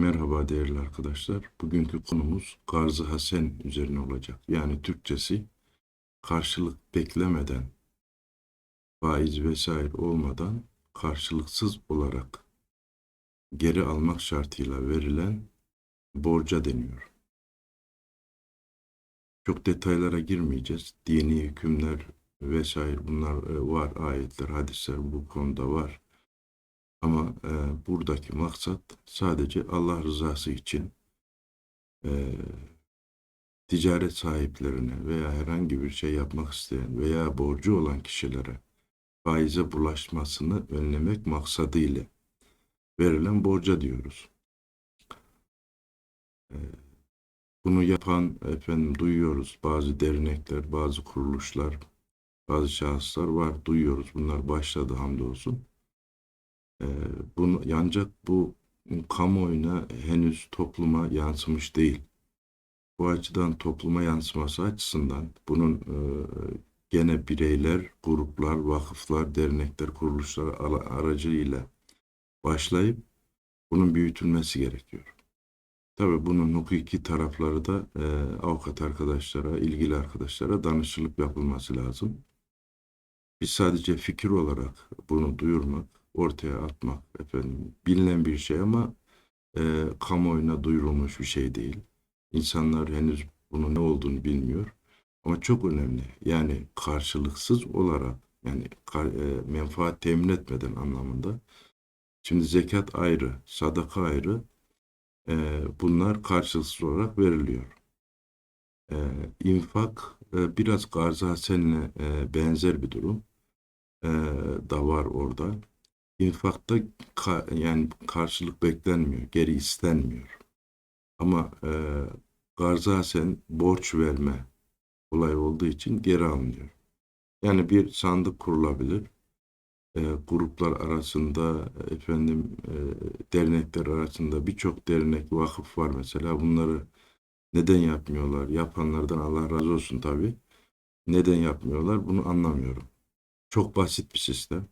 Merhaba değerli arkadaşlar. Bugünkü konumuz Garzı Hasen üzerine olacak. Yani Türkçesi karşılık beklemeden, faiz vesaire olmadan karşılıksız olarak geri almak şartıyla verilen borca deniyor. Çok detaylara girmeyeceğiz. Dini hükümler vesaire bunlar e, var. Ayetler, hadisler bu konuda var. Ama e, buradaki maksat sadece Allah rızası için e, ticaret sahiplerine veya herhangi bir şey yapmak isteyen veya borcu olan kişilere faize bulaşmasını önlemek maksadıyla verilen borca diyoruz. E, bunu yapan efendim duyuyoruz bazı dernekler, bazı kuruluşlar, bazı şahıslar var duyuyoruz. Bunlar başladı hamdolsun. Ee, bunu ancak bu kamuoyuna henüz topluma yansımış değil. Bu açıdan topluma yansıması açısından bunun e, gene bireyler, gruplar, vakıflar, dernekler, kuruluşlar aracılığıyla başlayıp bunun büyütülmesi gerekiyor. Tabii bunun hukuki tarafları da e, avukat arkadaşlara, ilgili arkadaşlara danışılıp yapılması lazım. Biz sadece fikir olarak bunu duyurmak, ortaya atmak efendim bilinen bir şey ama e, kamuoyuna duyurulmuş bir şey değil. İnsanlar henüz bunun ne olduğunu bilmiyor. Ama çok önemli. Yani karşılıksız olarak yani kar- e, menfaat temin etmeden anlamında. Şimdi zekat ayrı, sadaka ayrı. E, bunlar karşılıksız olarak veriliyor. E, infak e, biraz Gazi Hasen'le e, benzer bir durum e, da var orada. İnfakta ka- yani karşılık beklenmiyor, geri istenmiyor. Ama e, Gazi Hasen borç verme olay olduğu için geri alınıyor. Yani bir sandık kurulabilir. E, gruplar arasında, efendim e, dernekler arasında birçok dernek, vakıf var mesela. Bunları neden yapmıyorlar? Yapanlardan Allah razı olsun tabii. Neden yapmıyorlar? Bunu anlamıyorum. Çok basit bir sistem.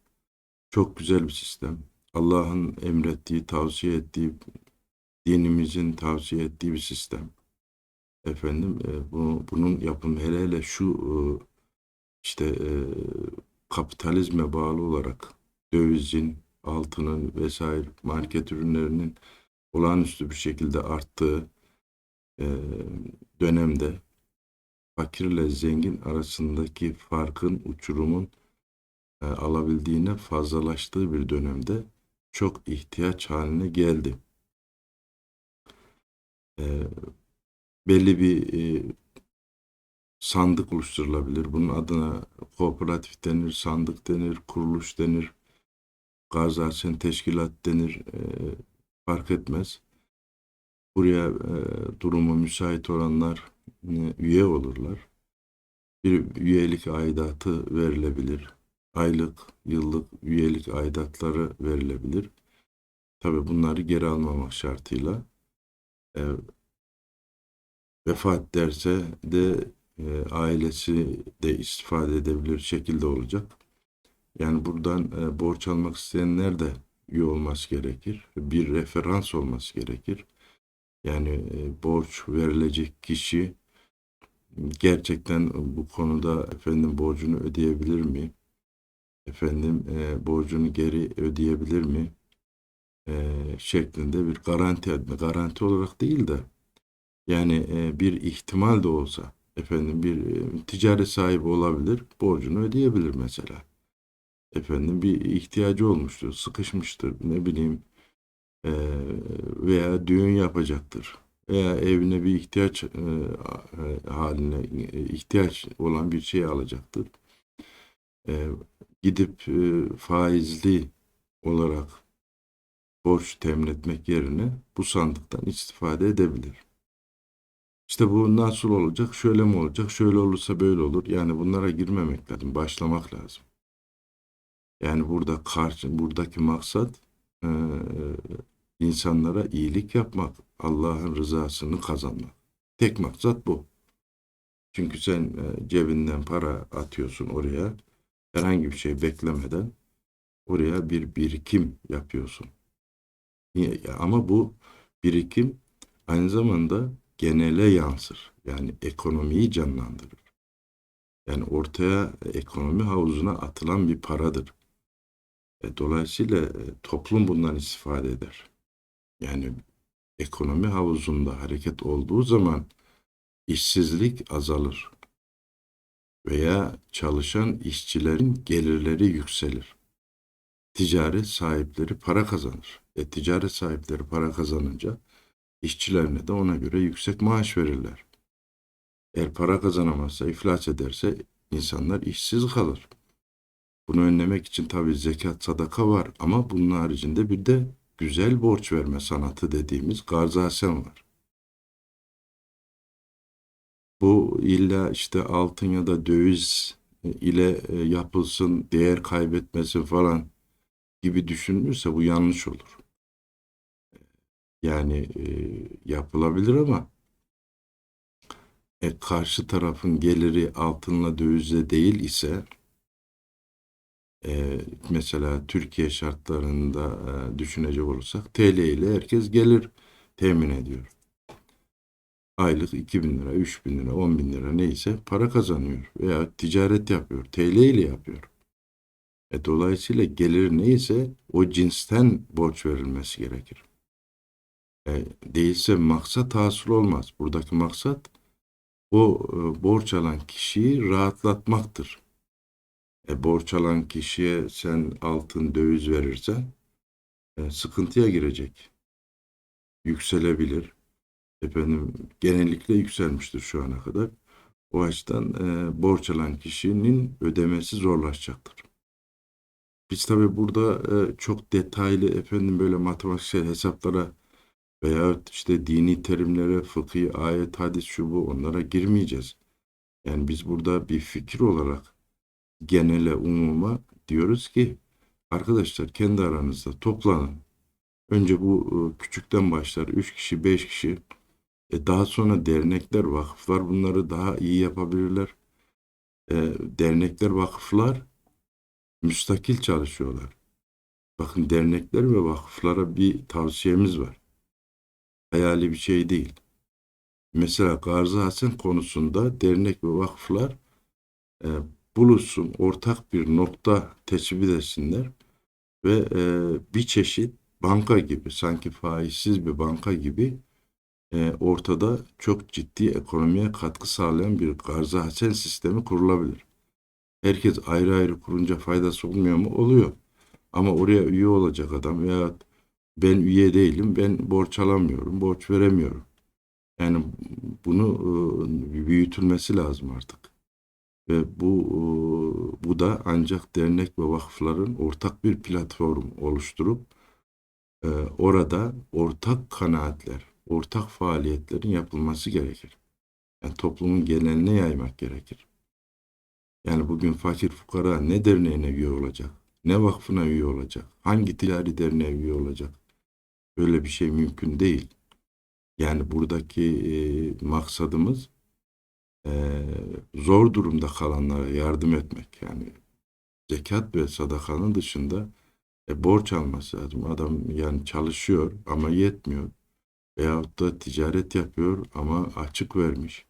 Çok güzel bir sistem. Allah'ın emrettiği, tavsiye ettiği, dinimizin tavsiye ettiği bir sistem. Efendim, e, bunu, bunun yapımı hele hele şu e, işte e, kapitalizme bağlı olarak dövizin, altının vesaire market ürünlerinin olağanüstü bir şekilde arttığı e, dönemde fakirle zengin arasındaki farkın, uçurumun e, alabildiğine fazlalaştığı bir dönemde çok ihtiyaç haline geldi. E, belli bir e, sandık oluşturulabilir. Bunun adına kooperatif denir, sandık denir, kuruluş denir, gazasen teşkilat denir, e, fark etmez. Buraya e, durumu müsait olanlar e, üye olurlar. Bir üyelik aidatı verilebilir aylık, yıllık üyelik aidatları verilebilir. Tabii bunları geri almamak şartıyla e, vefat derse de e, ailesi de istifade edebilir şekilde olacak. Yani buradan e, borç almak isteyenler de üye olması gerekir. Bir referans olması gerekir. Yani e, borç verilecek kişi gerçekten bu konuda efendim borcunu ödeyebilir mi? Efendim e, borcunu geri ödeyebilir mi e, şeklinde bir garanti garanti olarak değil de yani e, bir ihtimal de olsa efendim bir e, ticaret sahibi olabilir borcunu ödeyebilir mesela efendim bir ihtiyacı olmuştur sıkışmıştır ne bileyim e, veya düğün yapacaktır veya evine bir ihtiyaç e, e, haline e, ihtiyaç olan bir şey alacaktır. E, gidip e, faizli olarak borç temin etmek yerine bu sandıktan istifade edebilir. İşte bu nasıl olacak? Şöyle mi olacak? Şöyle olursa böyle olur. Yani bunlara girmemek lazım. Başlamak lazım. Yani burada karşı, buradaki maksat e, insanlara iyilik yapmak, Allah'ın rızasını kazanmak. Tek maksat bu. Çünkü sen e, cebinden para atıyorsun oraya herhangi bir şey beklemeden oraya bir birikim yapıyorsun. Ama bu birikim aynı zamanda genele yansır. Yani ekonomiyi canlandırır. Yani ortaya ekonomi havuzuna atılan bir paradır. E, dolayısıyla e, toplum bundan istifade eder. Yani ekonomi havuzunda hareket olduğu zaman işsizlik azalır veya çalışan işçilerin gelirleri yükselir. Ticaret sahipleri para kazanır. E, ticaret sahipleri para kazanınca işçilerine de ona göre yüksek maaş verirler. Eğer para kazanamazsa, iflas ederse insanlar işsiz kalır. Bunu önlemek için tabii zekat, sadaka var ama bunun haricinde bir de güzel borç verme sanatı dediğimiz garza hasen var. Bu illa işte altın ya da döviz ile e, yapılsın, değer kaybetmesin falan gibi düşünülürse bu yanlış olur. Yani e, yapılabilir ama e, karşı tarafın geliri altınla dövizle değil ise e, mesela Türkiye şartlarında e, düşünecek olursak TL ile herkes gelir temin ediyor. Aylık 2000 lira, 3000 lira, 10 bin lira neyse para kazanıyor veya ticaret yapıyor. TL ile yapıyor. E, dolayısıyla gelir neyse o cinsten borç verilmesi gerekir. E, değilse maksat hasıl olmaz. Buradaki maksat o e, borç alan kişiyi rahatlatmaktır. E, borç alan kişiye sen altın döviz verirsen e, sıkıntıya girecek. Yükselebilir. Efendim genellikle yükselmiştir şu ana kadar. O açıdan e, borç alan kişinin ödemesi zorlaşacaktır. Biz tabii burada e, çok detaylı efendim böyle matematiksel hesaplara veya işte dini terimlere, fıkhi, ayet, hadis, şu bu onlara girmeyeceğiz. Yani biz burada bir fikir olarak genele, umuma diyoruz ki arkadaşlar kendi aranızda toplanın. Önce bu e, küçükten başlar. Üç kişi, beş kişi. E daha sonra dernekler, vakıflar bunları daha iyi yapabilirler. E, dernekler, vakıflar müstakil çalışıyorlar. Bakın dernekler ve vakıflara bir tavsiyemiz var. Hayali bir şey değil. Mesela Gazi Hasan konusunda dernek ve vakıflar e, buluşsun, ortak bir nokta tespit etsinler ve e, bir çeşit banka gibi, sanki faizsiz bir banka gibi e, ortada çok ciddi ekonomiye katkı sağlayan bir Gazi Hasan sistemi kurulabilir. Herkes ayrı ayrı kurunca faydası olmuyor mu? Oluyor. Ama oraya üye olacak adam veya ben üye değilim, ben borç alamıyorum, borç veremiyorum. Yani bunu e, büyütülmesi lazım artık. Ve bu e, bu da ancak dernek ve vakıfların ortak bir platform oluşturup e, orada ortak kanaatler, ortak faaliyetlerin yapılması gerekir. Yani toplumun geneline yaymak gerekir. Yani bugün fakir fukara ne derneğine üye olacak? Ne vakfına üye olacak? Hangi ticari derneğe üye olacak? Böyle bir şey mümkün değil. Yani buradaki e, maksadımız e, zor durumda kalanlara yardım etmek. Yani zekat ve sadakanın dışında e, borç alması lazım. Adam yani çalışıyor ama yetmiyor. Veyahut da ticaret yapıyor ama açık vermiş.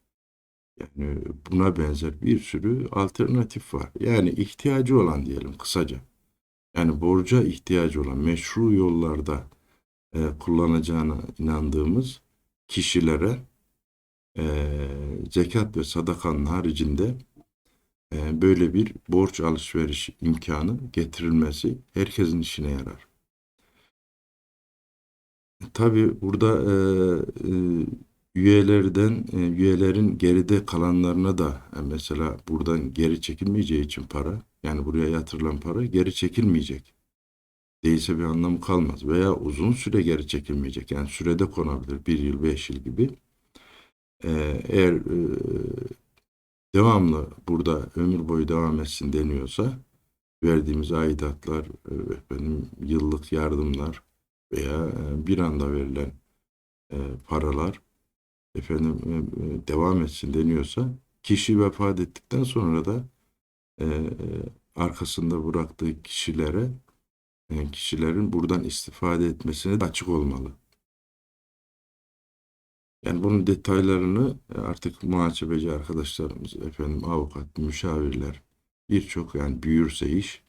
Yani buna benzer bir sürü alternatif var. Yani ihtiyacı olan diyelim kısaca. Yani borca ihtiyacı olan meşru yollarda e, kullanacağına inandığımız kişilere e, zekat ve sadakanın haricinde e, böyle bir borç alışveriş imkanı getirilmesi herkesin işine yarar. Tabi burada e, e, üyelerden e, üyelerin geride kalanlarına da e, mesela buradan geri çekilmeyeceği için para yani buraya yatırılan para geri çekilmeyecek. Değilse bir anlamı kalmaz veya uzun süre geri çekilmeyecek yani sürede konabilir bir yıl beş yıl gibi. E, eğer e, devamlı burada ömür boyu devam etsin deniyorsa verdiğimiz aidatlar, e, efendim, yıllık yardımlar veya e, bir anda verilen e, paralar efendim e, devam etsin deniyorsa kişi vefat ettikten sonra da arkasında bıraktığı kişilere e, kişilerin buradan istifade etmesine de açık olmalı. Yani bunun detaylarını artık muhasebeci arkadaşlarımız, efendim avukat, müşavirler, birçok yani büyürse iş,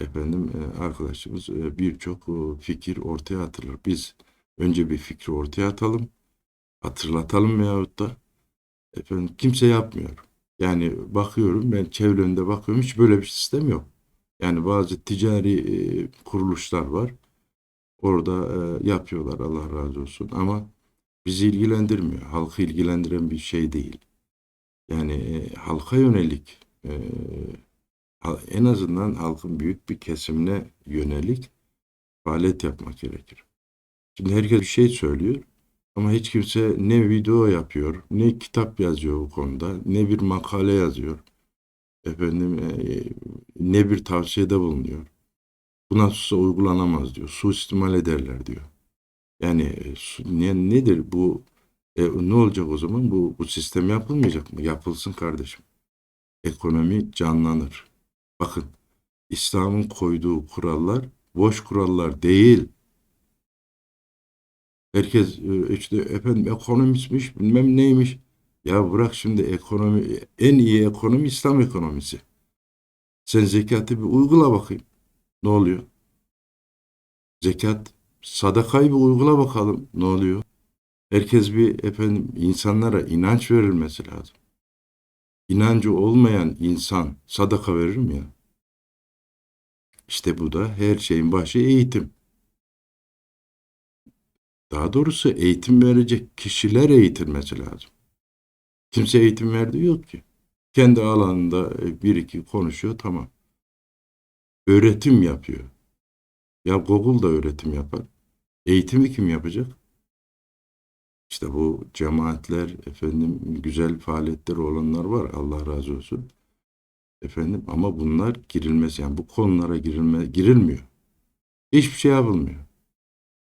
efendim e, arkadaşımız e, birçok e, fikir ortaya atılır. Biz önce bir fikri ortaya atalım, hatırlatalım veyahut da efendim kimse yapmıyor. Yani bakıyorum ben çevremde bakıyorum hiç böyle bir sistem yok. Yani bazı ticari kuruluşlar var. Orada yapıyorlar Allah razı olsun ama bizi ilgilendirmiyor. Halkı ilgilendiren bir şey değil. Yani halka yönelik en azından halkın büyük bir kesimine yönelik faaliyet yapmak gerekir. Şimdi herkes bir şey söylüyor ama hiç kimse ne video yapıyor, ne kitap yazıyor bu konuda, ne bir makale yazıyor. Efendim e, ne bir tavsiyede bulunuyor. Bu nasılsa uygulanamaz diyor. Suistimal ederler diyor. Yani e, ne, nedir bu? E, ne olacak o zaman? Bu, bu sistem yapılmayacak mı? Yapılsın kardeşim. Ekonomi canlanır. Bakın İslam'ın koyduğu kurallar boş kurallar değil. Herkes e, işte efendim ekonomistmiş bilmem neymiş. Ya bırak şimdi ekonomi en iyi ekonomi İslam ekonomisi. Sen zekatı bir uygula bakayım. Ne oluyor? Zekat, sadakayı bir uygula bakalım. Ne oluyor? Herkes bir efendim insanlara inanç verilmesi lazım. İnancı olmayan insan sadaka verir mi ya? İşte bu da her şeyin başı eğitim. Daha doğrusu eğitim verecek kişiler eğitilmesi lazım. Kimse eğitim verdiği yok ki. Kendi alanında e, bir iki konuşuyor tamam. Öğretim yapıyor. Ya Google da öğretim yapar. Eğitimi kim yapacak? İşte bu cemaatler, efendim güzel faaliyetleri olanlar var. Allah razı olsun. Efendim ama bunlar girilmez yani bu konulara girilme girilmiyor. Hiçbir şey yapılmıyor.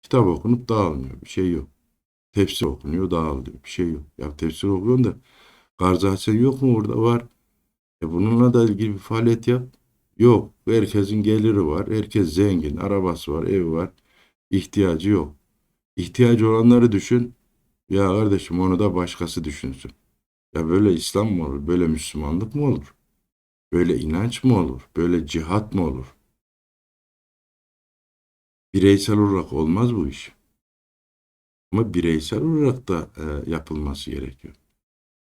Kitap okunup dağılmıyor. Bir şey yok. Tefsir okunuyor, dağılıyor. Bir şey yok. Ya tefsir okuyorsun da Garzasen yok mu orada? Var. E bununla da ilgili bir faaliyet yap. Yok. Herkesin geliri var. Herkes zengin. Arabası var, evi var. İhtiyacı yok. İhtiyacı olanları düşün. Ya kardeşim onu da başkası düşünsün. Ya böyle İslam mı olur? Böyle Müslümanlık mı olur? Böyle inanç mı olur? Böyle cihat mı olur? Bireysel olarak olmaz bu iş. Ama bireysel olarak da e, yapılması gerekiyor.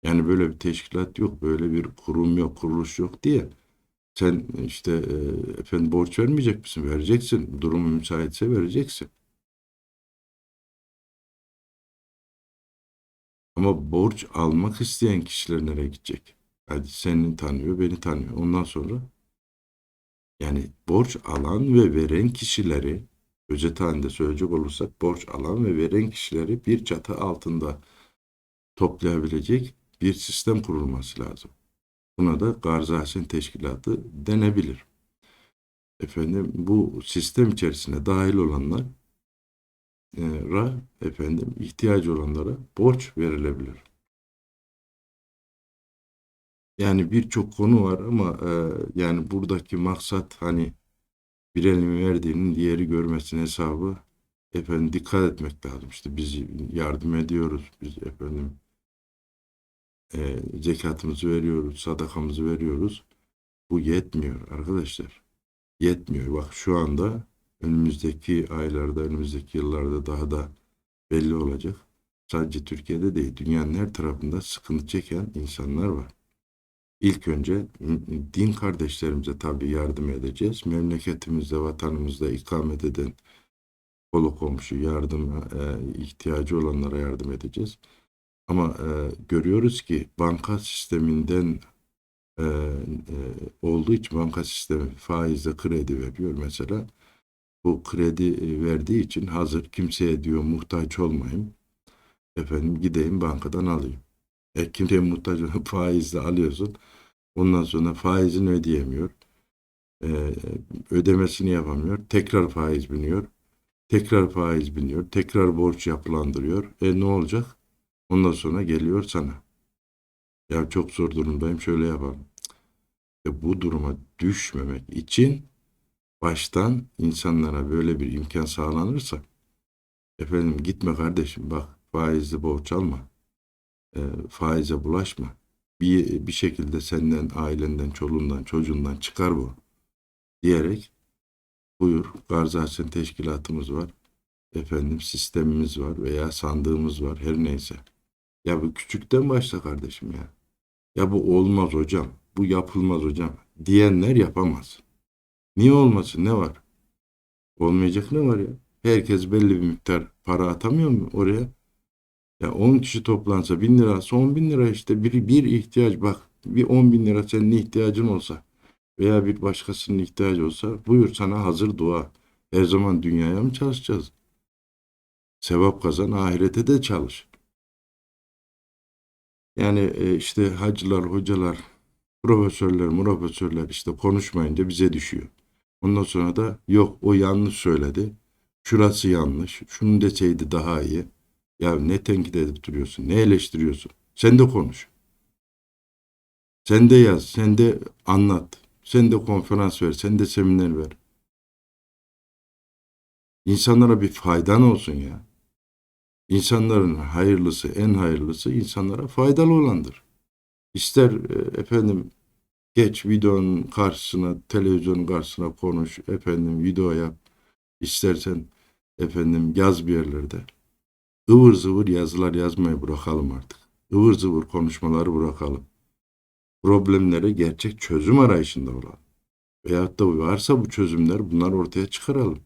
Yani böyle bir teşkilat yok, böyle bir kurum yok, kuruluş yok diye sen işte e, efendim borç vermeyecek misin? Vereceksin. Durumu müsaitse vereceksin. Ama borç almak isteyen kişiler nereye gidecek? Hadi seni tanıyor, beni tanıyor. Ondan sonra yani borç alan ve veren kişileri özet halinde söyleyecek olursak borç alan ve veren kişileri bir çatı altında toplayabilecek bir sistem kurulması lazım. Buna da Gazi Teşkilatı denebilir. Efendim bu sistem içerisine dahil olanlar ra efendim ihtiyacı olanlara borç verilebilir. Yani birçok konu var ama e, yani buradaki maksat hani bir elin verdiğinin diğeri görmesin hesabı efendim dikkat etmek lazım. İşte biz yardım ediyoruz. Biz efendim e, zekatımızı veriyoruz, sadakamızı veriyoruz. Bu yetmiyor arkadaşlar. Yetmiyor. Bak şu anda önümüzdeki aylarda, önümüzdeki yıllarda daha da belli olacak. Sadece Türkiye'de değil, dünyanın her tarafında sıkıntı çeken insanlar var. İlk önce din kardeşlerimize tabii yardım edeceğiz. Memleketimizde, vatanımızda ikamet eden kolu komşu yardıma e, ihtiyacı olanlara yardım edeceğiz. Ama e, görüyoruz ki banka sisteminden e, e, olduğu için banka sistemi faizle kredi veriyor mesela. Bu kredi e, verdiği için hazır kimseye diyor muhtaç olmayayım. Efendim gideyim bankadan alayım. E, kimseye muhtaç olan faizle alıyorsun. Ondan sonra faizini ödeyemiyor. E, ödemesini yapamıyor. Tekrar faiz biniyor. Tekrar faiz biniyor. Tekrar borç yapılandırıyor. E ne olacak? Ondan sonra geliyor sana. Ya çok zor durumdayım şöyle yapalım. E bu duruma düşmemek için baştan insanlara böyle bir imkan sağlanırsa efendim gitme kardeşim bak faizli borç alma. E, faize bulaşma. Bir, bir şekilde senden, ailenden, çoluğundan, çocuğundan çıkar bu. Diyerek buyur Garzasyen teşkilatımız var. Efendim sistemimiz var veya sandığımız var her neyse. Ya bu küçükten başla kardeşim ya. Ya bu olmaz hocam. Bu yapılmaz hocam. Diyenler yapamaz. Niye olmasın? Ne var? Olmayacak ne var ya? Herkes belli bir miktar para atamıyor mu oraya? Ya 10 kişi toplansa 1000 lirası 10 bin lira işte bir, bir ihtiyaç bak bir 10 bin lira senin ihtiyacın olsa veya bir başkasının ihtiyacı olsa buyur sana hazır dua. Her zaman dünyaya mı çalışacağız? Sevap kazan ahirete de çalış. Yani e, işte hacılar, hocalar, profesörler, profesörler işte konuşmayınca bize düşüyor. Ondan sonra da yok o yanlış söyledi. Şurası yanlış. Şunu deseydi daha iyi. Ya ne tenkit edip duruyorsun? Ne eleştiriyorsun? Sen de konuş. Sen de yaz. Sen de anlat. Sen de konferans ver. Sen de seminer ver. İnsanlara bir faydan olsun ya. İnsanların hayırlısı, en hayırlısı insanlara faydalı olandır. İster e, efendim geç videonun karşısına, televizyonun karşısına konuş, efendim video yap. İstersen efendim yaz bir yerlerde. ıvır zıvır yazılar yazmayı bırakalım artık. ıvır zıvır konuşmaları bırakalım. Problemlere gerçek çözüm arayışında olalım. Veyahut da varsa bu çözümler bunlar ortaya çıkaralım.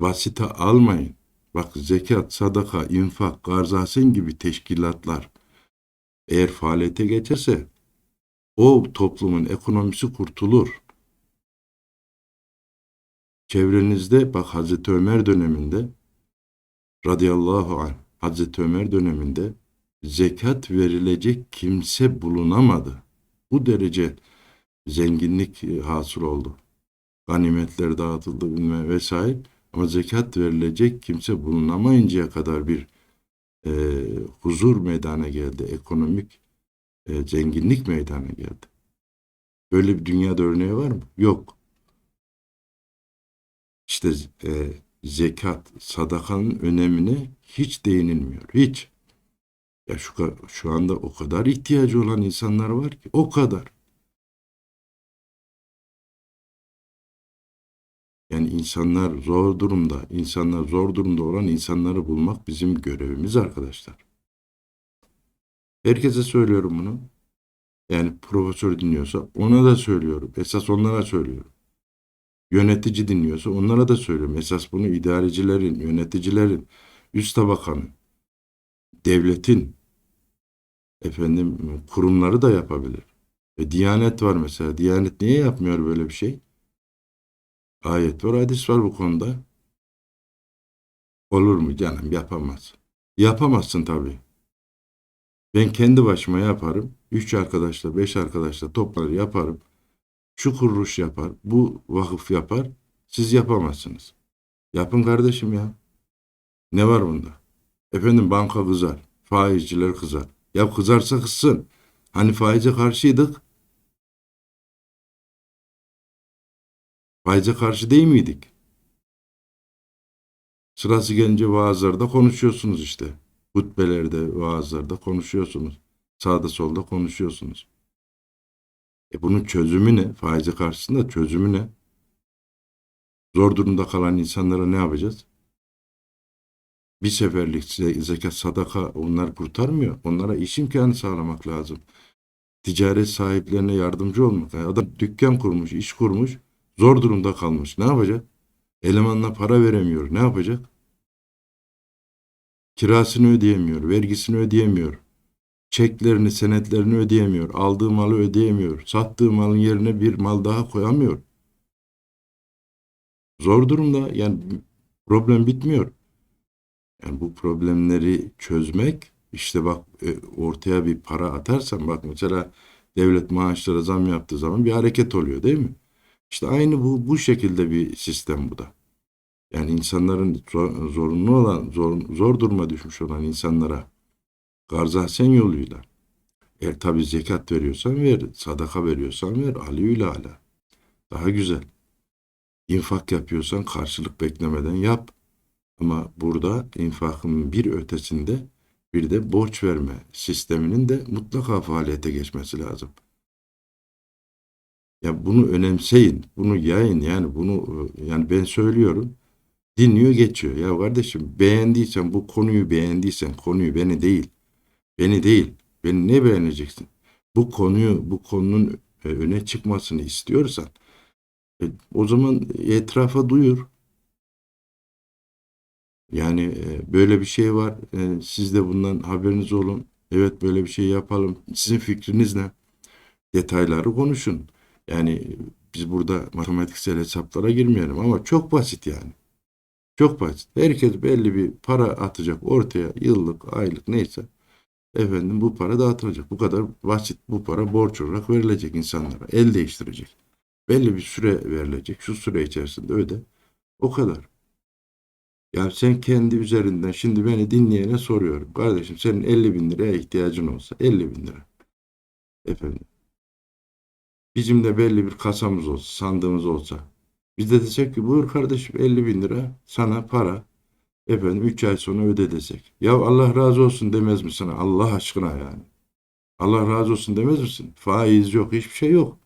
Basite almayın. Bak zekat, sadaka, infak, garzasen gibi teşkilatlar eğer faaliyete geçerse o toplumun ekonomisi kurtulur. Çevrenizde bak Hazreti Ömer döneminde radıyallahu anh Hazreti Ömer döneminde zekat verilecek kimse bulunamadı. Bu derece zenginlik e, hasıl oldu. Ganimetler dağıtıldı bilmem vesaire. Ama zekat verilecek kimse bulunamayıncaya kadar bir e, huzur meydana geldi. Ekonomik e, zenginlik meydana geldi. Böyle bir dünyada örneği var mı? Yok. İşte e, zekat, sadakanın önemine hiç değinilmiyor. Hiç. Ya şu, şu anda o kadar ihtiyacı olan insanlar var ki o kadar. Yani insanlar zor durumda, insanlar zor durumda olan insanları bulmak bizim görevimiz arkadaşlar. Herkese söylüyorum bunu. Yani profesör dinliyorsa ona da söylüyorum. Esas onlara söylüyorum. Yönetici dinliyorsa onlara da söylüyorum. Esas bunu idarecilerin, yöneticilerin, üst tabakanın, devletin, efendim kurumları da yapabilir. E, Diyanet var mesela. Diyanet niye yapmıyor böyle bir şey? Ayet var, hadis var bu konuda. Olur mu canım? Yapamaz. Yapamazsın tabii. Ben kendi başıma yaparım. Üç arkadaşla, beş arkadaşla toplar yaparım. Şu kuruluş yapar, bu vakıf yapar. Siz yapamazsınız. Yapın kardeşim ya. Ne var bunda? Efendim banka kızar, faizciler kızar. Ya kızarsa kızsın. Hani faize karşıydık. Faize karşı değil miydik? Sırası gelince vaazlarda konuşuyorsunuz işte. Hutbelerde, vaazlarda konuşuyorsunuz. Sağda solda konuşuyorsunuz. E bunun çözümü ne? Faize karşısında çözümü ne? Zor durumda kalan insanlara ne yapacağız? Bir seferlik zekat, sadaka onlar kurtarmıyor. Onlara iş imkanı sağlamak lazım. Ticaret sahiplerine yardımcı olmak. Yani adam dükkan kurmuş, iş kurmuş. Zor durumda kalmış. Ne yapacak? Elemanla para veremiyor. Ne yapacak? Kirasını ödeyemiyor, vergisini ödeyemiyor. Çeklerini, senetlerini ödeyemiyor. Aldığı malı ödeyemiyor. Sattığı malın yerine bir mal daha koyamıyor. Zor durumda. Yani problem bitmiyor. Yani bu problemleri çözmek işte bak e, ortaya bir para atarsan bak mesela devlet maaşlara zam yaptığı zaman bir hareket oluyor değil mi? İşte aynı bu bu şekilde bir sistem bu da. Yani insanların zor, zorunlu olan, zor, zor duruma düşmüş olan insanlara garzahsen yoluyla eğer tabi zekat veriyorsan ver, sadaka veriyorsan ver, aliyül ala. Daha güzel. İnfak yapıyorsan karşılık beklemeden yap. Ama burada infakın bir ötesinde bir de borç verme sisteminin de mutlaka faaliyete geçmesi lazım. Ya bunu önemseyin, bunu yayın yani bunu e, yani ben söylüyorum dinliyor geçiyor. Ya kardeşim beğendiysen bu konuyu beğendiysen konuyu beni değil beni değil beni ne beğeneceksin? Bu konuyu bu konunun e, öne çıkmasını istiyorsan e, o zaman etrafa duyur. Yani böyle bir şey var. Siz de bundan haberiniz olun. Evet böyle bir şey yapalım. Sizin fikriniz ne? Detayları konuşun. Yani biz burada matematiksel hesaplara girmeyelim ama çok basit yani. Çok basit. Herkes belli bir para atacak ortaya yıllık, aylık neyse. Efendim bu para dağıtılacak. Bu kadar basit. Bu para borç olarak verilecek insanlara. El değiştirecek. Belli bir süre verilecek. Şu süre içerisinde öde. O kadar. Yani sen kendi üzerinden şimdi beni dinleyene soruyorum. Kardeşim senin 50 bin liraya ihtiyacın olsa 50 bin lira. Efendim. Bizim de belli bir kasamız olsa, sandığımız olsa. Biz de desek ki buyur kardeşim 50 bin lira sana para. Efendim 3 ay sonra öde desek. Ya Allah razı olsun demez mi sana? Allah aşkına yani. Allah razı olsun demez misin? Faiz yok, hiçbir şey yok.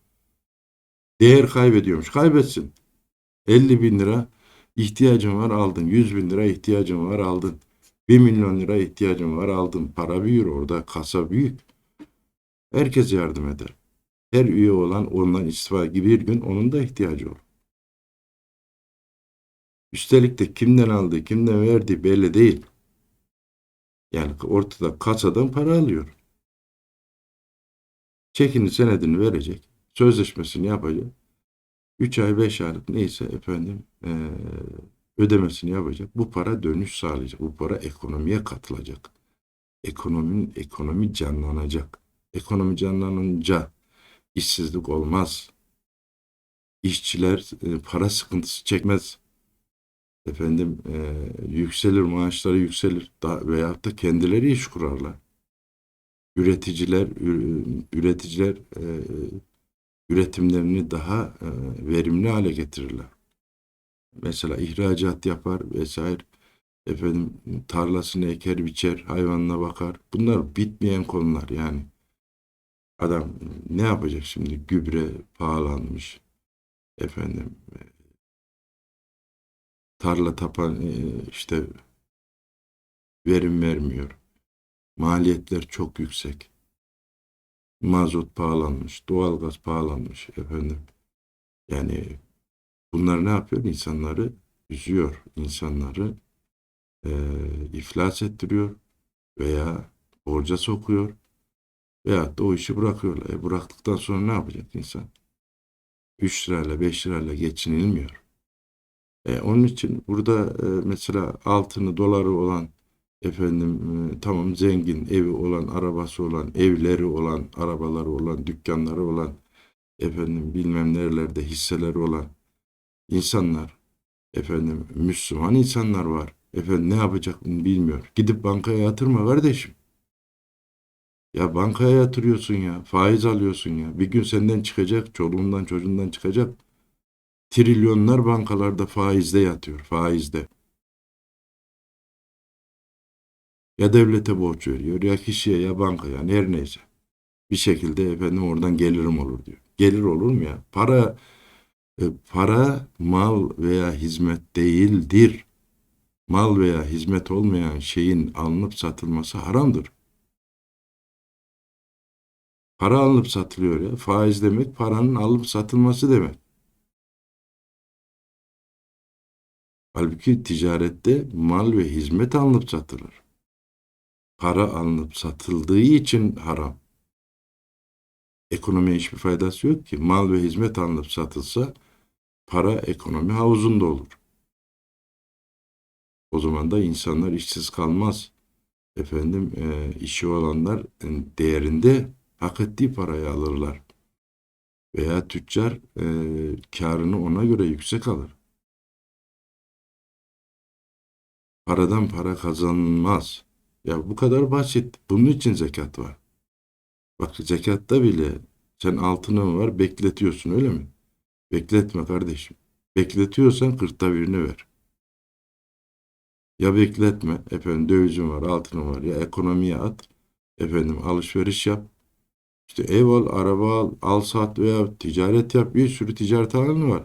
Değer kaybediyormuş. Kaybetsin. 50 bin lira ihtiyacın var aldın. 100 bin lira ihtiyacın var aldın. 1 milyon lira ihtiyacın var aldın. Para büyür orada. Kasa büyük. Herkes yardım eder. Her üye olan ondan istifa gibi bir gün onun da ihtiyacı olur. Üstelik de kimden aldı, kimden verdi belli değil. Yani ortada kasadan para alıyor. Çekini senedini verecek. Sözleşmesini yapacak. 3 ay 5 aylık neyse efendim eee, ödemesini yapacak. Bu para dönüş sağlayacak. Bu para ekonomiye katılacak. Ekonominin ekonomi canlanacak. Ekonomi canlanınca işsizlik olmaz. İşçiler e, para sıkıntısı çekmez. Efendim e, yükselir maaşları yükselir da, veyahut da kendileri iş kurarlar. Üreticiler üreticiler e, üretimlerini daha e, verimli hale getirirler. Mesela ihracat yapar vesaire. Efendim tarlasını eker biçer, hayvanına bakar. Bunlar bitmeyen konular yani. Adam ne yapacak şimdi? Gübre pahalanmış. Efendim tarla tapan e, işte verim vermiyor. Maliyetler çok yüksek. Mazot pahalanmış, doğalgaz pahalanmış efendim. Yani bunlar ne yapıyor? İnsanları üzüyor. İnsanları e, iflas ettiriyor veya borca sokuyor veyahut da o işi bırakıyorlar. E, bıraktıktan sonra ne yapacak insan? 3 lirayla 5 lirayla geçinilmiyor. E, onun için burada e, mesela altını doları olan efendim e, tamam zengin evi olan arabası olan evleri olan arabaları olan dükkanları olan efendim bilmem nerelerde hisseleri olan insanlar efendim Müslüman insanlar var. Efendim ne yapacak bilmiyor. Gidip bankaya yatırma kardeşim. Ya bankaya yatırıyorsun ya. Faiz alıyorsun ya. Bir gün senden çıkacak, çoluğundan çocuğundan çıkacak. Trilyonlar bankalarda faizde yatıyor. Faizde. Ya devlete borç veriyor ya kişiye ya bankaya her neyse. Bir şekilde efendim oradan gelirim olur diyor. Gelir olur mu ya? Para e, para mal veya hizmet değildir. Mal veya hizmet olmayan şeyin alınıp satılması haramdır. Para alınıp satılıyor ya. Faiz demek paranın alınıp satılması demek. Halbuki ticarette mal ve hizmet alınıp satılır. Para alınıp satıldığı için haram. Ekonomiye hiçbir faydası yok ki. Mal ve hizmet alınıp satılsa para ekonomi havuzunda olur. O zaman da insanlar işsiz kalmaz. Efendim e, işi olanlar e, değerinde hak ettiği parayı alırlar. Veya tüccar e, karını ona göre yüksek alır. Paradan para kazanılmaz. Ya bu kadar basit. Bunun için zekat var. Bak zekatta bile sen altının var bekletiyorsun öyle mi? Bekletme kardeşim. Bekletiyorsan kırkta birini ver. Ya bekletme. Efendim dövizin var, altının var. Ya ekonomiye at. Efendim alışveriş yap. İşte ev al, araba al, al sat veya ticaret yap. Bir sürü ticaret alanı var.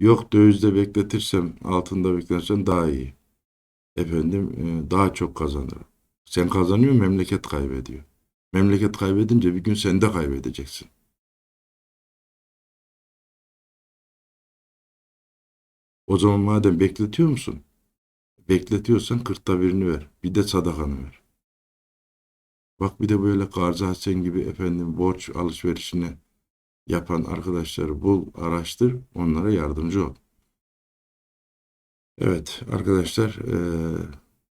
Yok dövizde bekletirsem, altında bekletirsem daha iyi. Efendim e, daha çok kazanırım. Sen kazanıyorsun, memleket kaybediyor. Memleket kaybedince bir gün sen de kaybedeceksin. O zaman madem bekletiyor musun? Bekletiyorsan kırkta birini ver. Bir de sadakanı ver. Bak bir de böyle Gazi Hasan gibi efendim borç alışverişini yapan arkadaşları bul, araştır, onlara yardımcı ol. Evet arkadaşlar eee,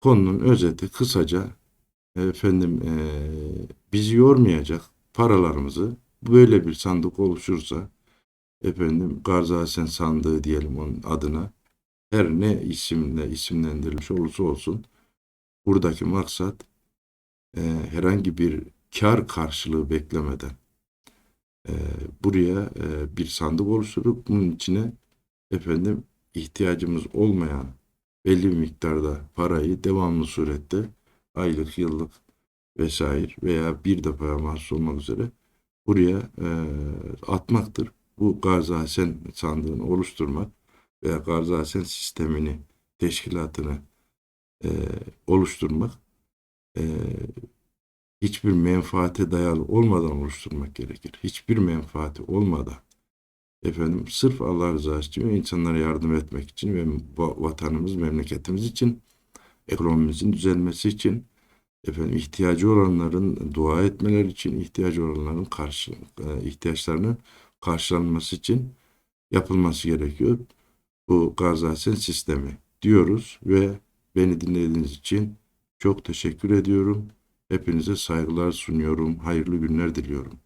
konunun özeti kısaca efendim eee, bizi yormayacak paralarımızı böyle bir sandık oluşursa efendim Gazi Hasan sandığı diyelim onun adına her ne isimle isimlendirilmiş olursa olsun buradaki maksat eee, herhangi bir kar karşılığı beklemeden eee, buraya eee, bir sandık oluşturup bunun içine efendim ihtiyacımız olmayan belli bir miktarda parayı devamlı surette aylık, yıllık vesaire veya bir defaya mahsus olmak üzere buraya eee, atmaktır. Bu Gazi Hasen sandığını oluşturmak veya Gazi Hasen sistemini, teşkilatını eee, oluşturmak eee, hiçbir menfaate dayalı olmadan oluşturmak gerekir. Hiçbir menfaati olmadan efendim sırf Allah rızası için ve insanlara yardım etmek için ve va- vatanımız, memleketimiz için ekonomimizin düzelmesi için efendim ihtiyacı olanların dua etmeleri için ihtiyacı olanların karşı e, ihtiyaçlarının karşılanması için yapılması gerekiyor. Bu Gazi Hasen sistemi diyoruz ve beni dinlediğiniz için çok teşekkür ediyorum. Hepinize saygılar sunuyorum. Hayırlı günler diliyorum.